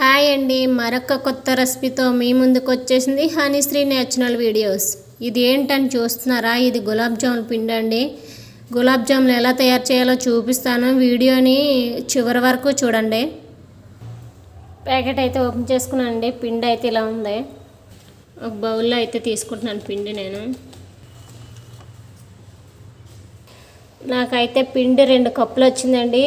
Hi అండి మరొక కొత్త రెసిపీతో మీ ముందుకు వచ్చేసింది హనీశ్రీ నేచురల్ వీడియోస్. ఇది ఏంటని చూస్తున్నారా? ఇది గులాబ్ జామున్ పిండి అండి. గులాబ్ జామున్ ఎలా తయారు చేయాలో చూపిస్తాను. వీడియోని చివరి వరకు చూడండి. ప్యాకెట్ అయితే ఓపెన్ చేసుకున్నానండి. పిండి అయితే ఇలా ఉంది. ఒక బౌల్లో అయితే తీసుకుంటున్నాను పిండి నేను. నాకైతే పిండి రెండు కప్పులు వచ్చిందండి.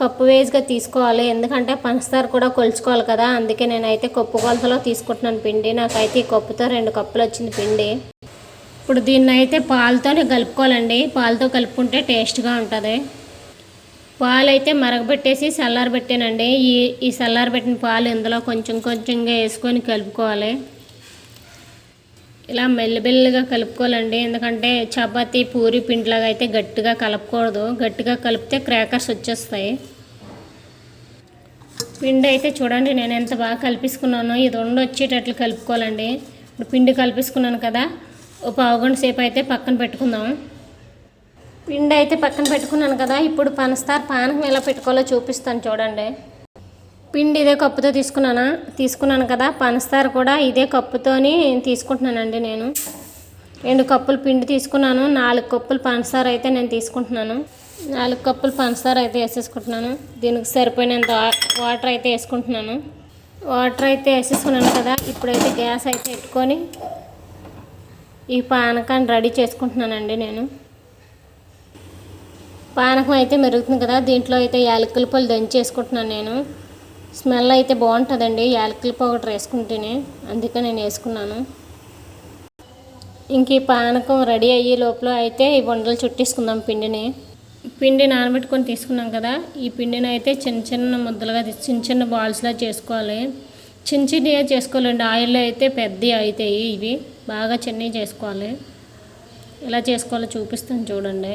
కప్పు వేజ్గా తీసుకోవాలి. ఎందుకంటే పంచదార కూడా కొలుచుకోవాలి కదా. అందుకే నేనైతే కప్పు కొలతలో తీసుకుంటున్నాను పిండి. నాకైతే ఈ కప్పుతో రెండు కప్పులు వచ్చింది పిండి. ఇప్పుడు దీన్ని అయితే పాలతోనే కలుపుకోవాలండి. పాలతో కలుపుకుంటే టేస్ట్గా ఉంటుంది. పాలు అయితే మరగబెట్టేసి చల్లారబెట్టానండి. ఈ ఈ చల్లారబెట్టిన పాలు ఇందులో కొంచెం కొంచెంగా వేసుకొని కలుపుకోవాలి. ఇలా మెల్లిబెల్లిగా కలుపుకోవాలండి. ఎందుకంటే చపాతీ పూరి పిండిలాగా అయితే గట్టిగా కలపకూడదు. గట్టిగా కలిపితే క్రాకర్స్ వచ్చేస్తాయి. పిండి అయితే చూడండి నేను ఎంత బాగా కలిపేసుకున్నానో. ఇది ఉండి వచ్చేటట్లు కలుపుకోవాలండి. ఇప్పుడు పిండి కలిపేసుకున్నాను కదా ఒక పావుగంట సేపు అయితే పక్కన పెట్టుకుందాం. పిండి అయితే పక్కన పెట్టుకున్నాను కదా ఇప్పుడు పనస్తార్ పానకం ఎలా పెట్టుకోవాలో చూపిస్తాను చూడండి. పిండి ఇదే కప్పుతో తీసుకున్నానా? తీసుకున్నాను కదా. పంచదార కూడా ఇదే కప్పుతోని తీసుకుంటున్నానండి నేను. రెండు కప్పులు పిండి తీసుకున్నాను. నాలుగు కప్పులు పంచదార అయితే నేను తీసుకుంటున్నాను. నాలుగు కప్పులు పంచదార అయితే వేసేసుకుంటున్నాను. దీనికి సరిపోయినంత వాటర్ అయితే వేసుకుంటున్నాను. వాటర్ అయితే వేసేసుకున్నాను కదా. ఇప్పుడైతే గ్యాస్ అయితే పెట్టుకొని ఈ పానకాన్ని రెడీ చేసుకుంటున్నానండి నేను. పానకం అయితే మెరుగుతుంది కదా. దీంట్లో అయితే యాలకుల పళ్ళు దంచి వేసుకుంటున్నాను నేను. స్మెల్ అయితే బాగుంటుందండి. యాలకుల పౌడర్ వేసుకుంటేనే అందుకే నేను వేసుకున్నాను. ఇంక ఈ పానకం రెడీ అయ్యే లోపల అయితే ఈ వండలు చుట్టేసుకుందాం పిండిని. పిండి నానబెట్టుకొని తీసుకున్నాం కదా. ఈ పిండిని అయితే చిన్న చిన్న ముద్దలుగా చిన్న చిన్న బాల్స్లా చేసుకోవాలి. చిన్న చిన్నగా చేసుకోవాలండి. ఆయిల్లో అయితే పెద్దవి అవుతాయి ఇవి. బాగా చిన్నవి చేసుకోవాలి. ఎలా చేసుకోవాలో చూపిస్తాను చూడండి.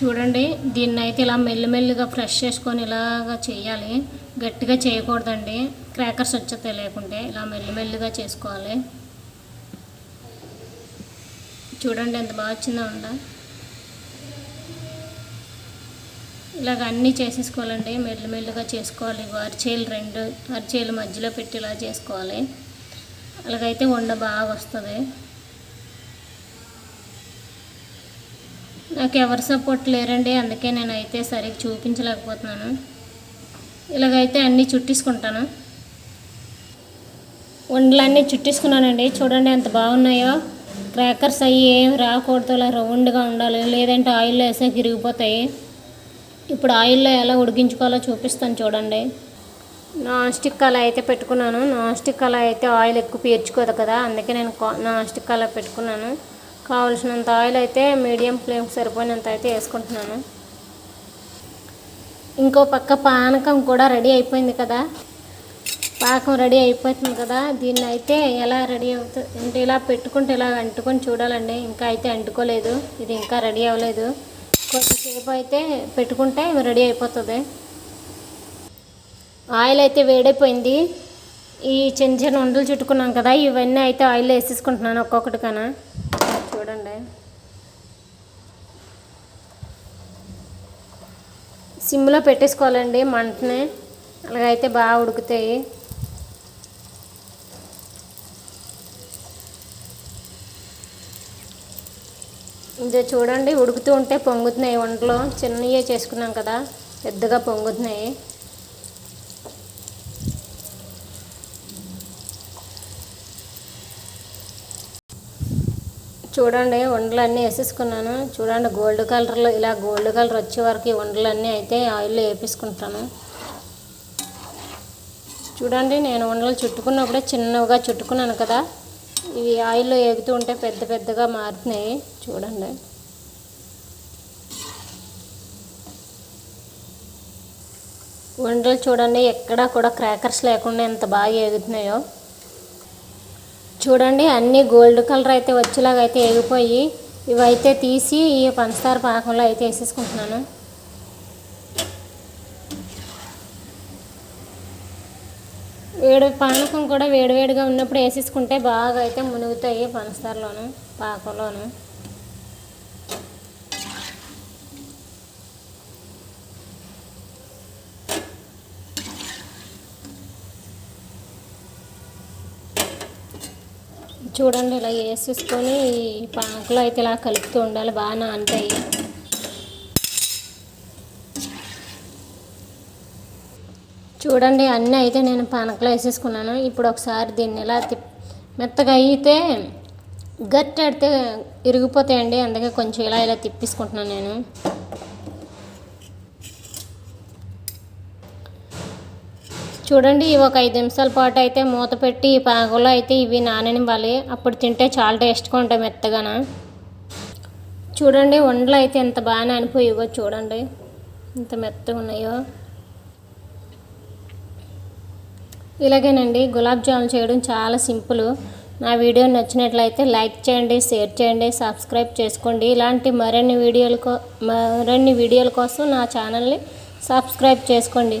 చూడండి దీన్ని అయితే ఇలా మెల్లిమెల్లిగా ఫ్రెష్ చేసుకొని ఇలాగా చేయాలి. గట్టిగా చేయకూడదండి. క్రాకర్స్ వచ్చేస్తాయి లేకుంటే ఇలా మెల్లిమెల్లిగా చేసుకోవాలి. చూడండి ఎంత బాగా వచ్చిందో ఉందా ఇలాగ అన్నీ చేసేసుకోవాలండి. మెల్లిమెల్లిగా చేసుకోవాలి. అరిచేలు రెండు అరిచేలు మధ్యలో పెట్టి ఇలా చేసుకోవాలి. అలాగైతే వండ బాగా వస్తుంది. నాకు ఎవరు సపోర్ట్ లేరండి అందుకే నేను అయితే సరిగ్గా చూపించలేకపోతున్నాను. ఇలాగైతే అన్నీ చుట్టేసుకుంటాను. వండలన్నీ చుట్టేసుకున్నానండి చూడండి ఎంత బాగున్నాయో. క్రాకర్స్ అవి ఏం రాకూడదు అలా రౌండ్గా ఉండాలి లేదంటే ఆయిల్లో వేసే గిరిగిపోతాయి ఇప్పుడు ఆయిల్లో ఎలా ఉడికించుకోవాలో చూపిస్తాను చూడండి. నాన్ స్టిక్ అలా అయితే పెట్టుకున్నాను. నాన్ స్టిక్ అలా అయితే ఆయిల్ ఎక్కువ పీర్చుకోదు కదా అందుకే నేను నాన్ స్టిక్ అలా పెట్టుకున్నాను. కావలసినంత ఆయిల్ అయితే మీడియం ఫ్లేమ్ సరిపోయినంత అయితే వేసుకుంటున్నాను. ఇంకో పక్క పానకం కూడా రెడీ అయిపోయింది కదా. పాకం రెడీ అయిపోతుంది కదా. దీన్ని అయితే ఎలా రెడీ అవుతుంది అంటే ఇలా పెట్టుకుంటే ఇలా అంటుకొని చూడాలండి. ఇంకా అయితే అంటుకోలేదు. ఇది ఇంకా రెడీ అవ్వలేదు. కొద్దిసేపు అయితే పెట్టుకుంటే రెడీ అయిపోతుంది. ఆయిల్ అయితే వేడైపోయింది. ఈ చిన్న చిన్న ఉండలు చుట్టుకున్నాం కదా. ఇవన్నీ అయితే ఆయిల్ వేసేసుకుంటున్నాను ఒక్కొక్కటికన్నా. చూడండి. సిమ్లో పెట్టేసుకోవాలండి మంటనే. అలాగైతే బాగా ఉడుకుతాయి. ఇది చూడండి ఉడుకుతూ ఉంటే పొంగుతున్నాయి వంటలో. చిన్నవి చేసుకున్నాం కదా పెద్దగా పొంగుతున్నాయి. చూడండి ఉండలన్నీ వేసేసుకున్నాను. చూడండి గోల్డ్ కలర్లో ఇలా గోల్డ్ కలర్ వచ్చే వరకు ఈ వండలన్నీ అయితే ఆయిల్లో వేపించుకుంటాను చూడండి నేను ఉండలు చుట్టుకున్నప్పుడే చిన్నగా చుట్టుకున్నాను కదా. ఇవి ఆయిల్లో ఎగుతూ ఉంటే పెద్ద పెద్దగా మారుతున్నాయి. చూడండి. ఉండలు చూడండి ఎక్కడా కూడా క్రాకర్స్ లేకుండా ఎంత బాగా ఎగుతున్నాయో చూడండి అన్నీ గోల్డ్ కలర్ అయితే వచ్చేలాగా అయితే ఎగిపోయి ఇవైతే తీసి ఈ పంచదార పాకంలో అయితే వేసేసుకుంటున్నాను. వేడి పానకం కూడా వేడివేడిగా ఉన్నప్పుడు వేసేసుకుంటే బాగా అయితే మునుగుతాయి పంచదారలోను పాకంలోను. చూడండి ఇలా వేసేసుకొని ఈ పాకలో అయితే ఇలా కలుపుతూ ఉండాలి. బాగా నానతాయి చూడండి అన్నీ అయితే నేను పానకలో వేసేసుకున్నాను. ఇప్పుడు ఒకసారి దీన్ని ఇలా తిప్ మెత్తగా అయితే గట్టెడితే ఇరిగిపోతాయండి. అందుకే కొంచెం ఇలా ఇలా తిప్పేసుకుంటున్నాను నేను. చూడండి ఇవి ఒక ఐదు నిమిషాల పాటు అయితే మూత పెట్టి ఈ పాకలో అయితే ఇవి నాననివ్వాలి అప్పుడు తింటే చాలా టేస్ట్గా ఉంటాయి మెత్తగాన. చూడండి ఉండలు అయితే ఎంత బాగా నానిపోయివో చూడండి. ఎంత మెత్తగా ఉన్నాయో. ఇలాగేనండి గులాబ్ జామున్ చేయడం చాలా సింపుల్. నా వీడియో నచ్చినట్లయితే లైక్ చేయండి షేర్ చేయండి సబ్స్క్రైబ్ చేసుకోండి. ఇలాంటి మరిన్ని వీడియోల కో మరిన్ని వీడియోల కోసం నా ఛానల్ని సబ్స్క్రైబ్ చేసుకోండి.